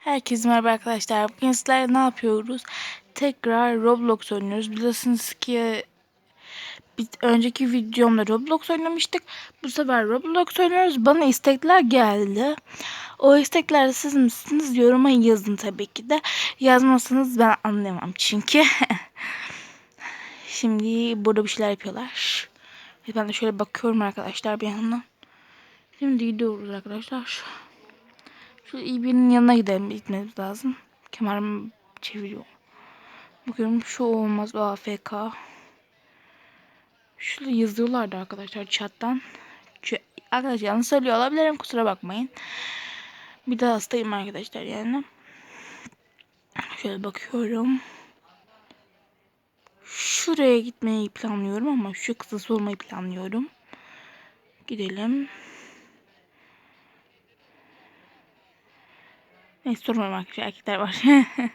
Herkese merhaba arkadaşlar. Bugün sizlerle ne yapıyoruz? Tekrar Roblox oynuyoruz. Biliyorsunuz ki biz önceki videomda Roblox oynamıştık. Bu sefer Roblox oynuyoruz. Bana istekler geldi. O istekler siz misiniz? Yoruma yazın tabii ki de. Yazmasanız ben anlayamam çünkü. Şimdi burada bir şeyler yapıyorlar. Ben de şöyle bakıyorum arkadaşlar bir yandan. Şimdi gidiyoruz arkadaşlar. Şu iyi yanına gidelim. Gitmemiz lazım. Kemerimi çeviriyor. Bakıyorum şu olmaz. O AFK. Şurada yazıyorlardı arkadaşlar chat'tan. Arkadaşlar yanlış söylüyor olabilirim. Kusura bakmayın. Bir de hastayım arkadaşlar yani. Şöyle bakıyorum. Şuraya gitmeyi planlıyorum ama şu kısası olmayı planlıyorum. Gidelim. Neyse sormuyorum arkadaşlar erkekler var.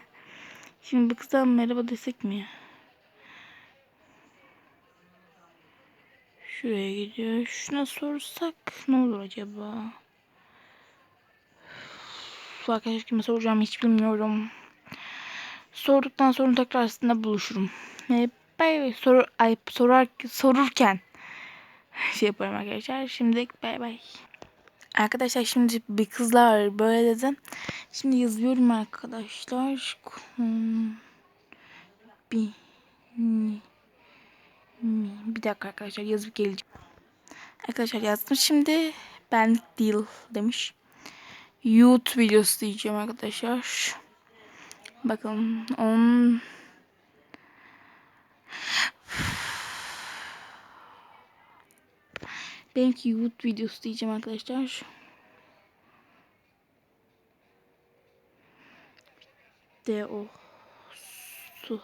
Şimdi bu kıza merhaba desek mi? Şuraya gidiyor. Şuna sorsak ne olur acaba? Uf, arkadaşlar kime soracağım hiç bilmiyorum. Sorduktan sonra tekrar aslında buluşurum. Ve bay bay soru, ay, sorar, sorurken şey yaparım arkadaşlar. Şimdilik bay bay. Arkadaşlar şimdi bir kızlar böyle dedim. Şimdi yazıyorum arkadaşlar. Hmm, Bir, mi. bir dakika arkadaşlar yazıp geleceğim. Arkadaşlar yazdım şimdi ben değil demiş. YouTube videosu diyeceğim arkadaşlar. Bakın onun Benimki YouTube videosu diyeceğim arkadaşlar. De o su.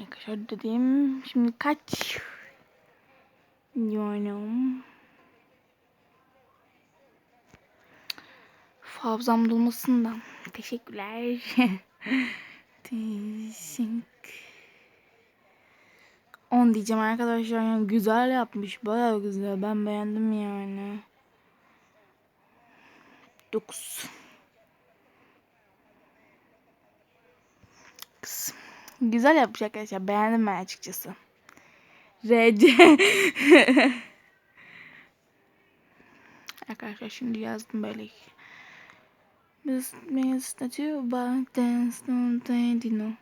Arkadaşlar dediğim şimdi kaç diyorum. Hafızam dolmasından. Teşekkürler. Teşekkür. 10 diyeceğim arkadaşlar. Yani güzel yapmış. Bayağı güzel. Ben beğendim yani. 9. Kız. Güzel yapmış arkadaşlar. Beğendim ben açıkçası. RC. arkadaşlar şimdi yazdım böyle. Miss Miss that you back dance no they know.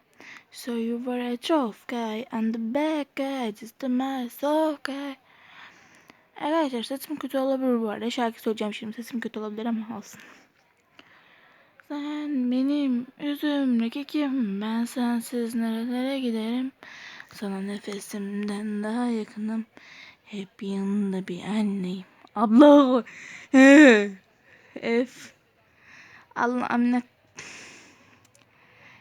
So you were a tough guy and the bad guy just a mess okay. Arkadaşlar sesim kötü olabilir bu arada. Şarkı söyleyeceğim şimdi. Sesim kötü olabilir ama olsun. Sen benim üzümlü kekim. Ben sensiz nerelere giderim. Sana nefesimden daha yakınım. Hep yanında bir anneyim. Abla. F. Allah amına.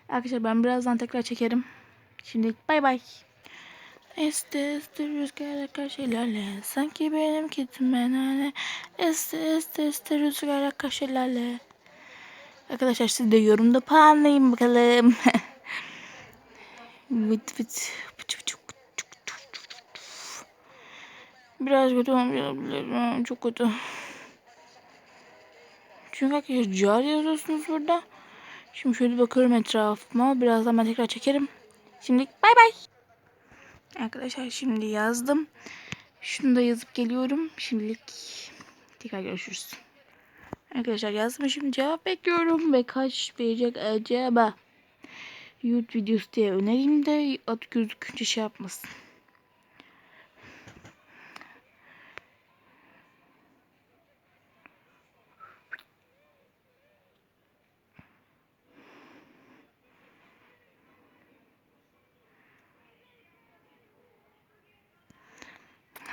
Arkadaşlar ben birazdan tekrar çekerim. Şimdi bay bay. Este este rüzgara karşı ilerle. Sanki benim kitim menane. Este este este rüzgara karşı ilerle. Arkadaşlar siz de yorumda puanlayın bakalım. Vıt vıt. Biraz kötü olabilir. Çok kötü. Çünkü arkadaşlar car yazıyorsunuz burada. Şimdi şöyle bakıyorum etrafıma. Birazdan ben tekrar çekerim. Şimdi bay bay. Arkadaşlar şimdi yazdım. Şunu da yazıp geliyorum. Şimdilik tekrar görüşürüz. Arkadaşlar yazdım. Şimdi cevap bekliyorum. Ve kaç verecek acaba? YouTube videosu diye önereyim de adı gözükünce şey yapmasın.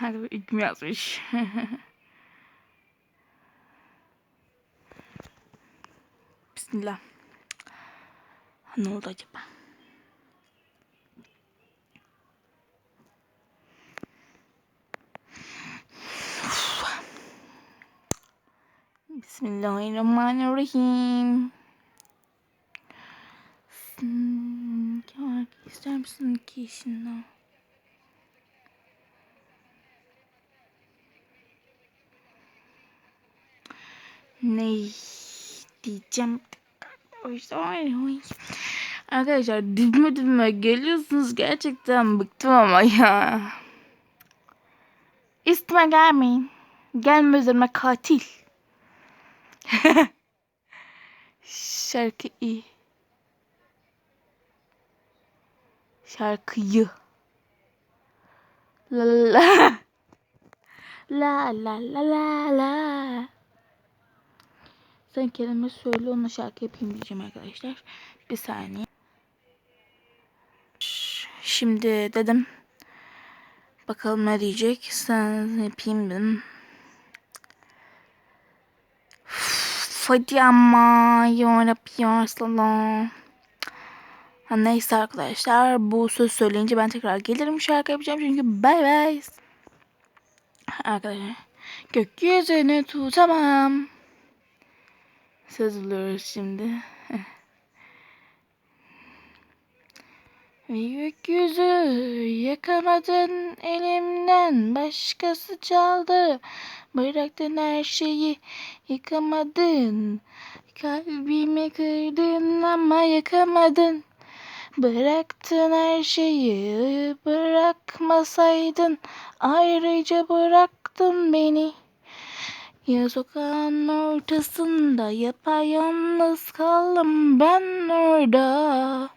Hadi ilk mi yazmış? Bismillah. Ne oldu acaba? Bismillahirrahmanirrahim. Hmm, Kemal ister misin ki işinden? Ne diyeceğim? Oy, oy. Arkadaşlar dibime dibime geliyorsunuz. Gerçekten bıktım ama ya. Üstüme gelmeyin. Gelme üzerime katil. Şarkı iyi. Şarkıyı. La la. La la la la la. Sen kelime söyle onunla şarkı yapayım diyeceğim arkadaşlar. Bir saniye. Şimdi dedim. Bakalım ne diyecek. Sen yapayım dedim. Üf, Hadi ama yarabbim ya Resulallah. Ha, neyse arkadaşlar bu söz söyleyince ben tekrar gelirim şarkı yapacağım çünkü bay bay. Arkadaşlar gökyüzünü tutamam. Söz buluyoruz şimdi. Ve gökyüzü yakamadın elimden başkası çaldı. Bıraktın her şeyi yıkamadın. Kalbimi kırdın ama yıkamadın. Bıraktın her şeyi bırakmasaydın Ayrıca bıraktın beni Ya sokağın ortasında yapayalnız kaldım ben orada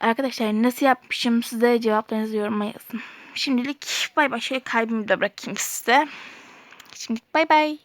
Arkadaşlar nasıl yapmışım size cevaplarınızı yoruma yazın. Şimdilik bay bay şöyle kalbimi de bırakayım size. Şimdilik bay bay.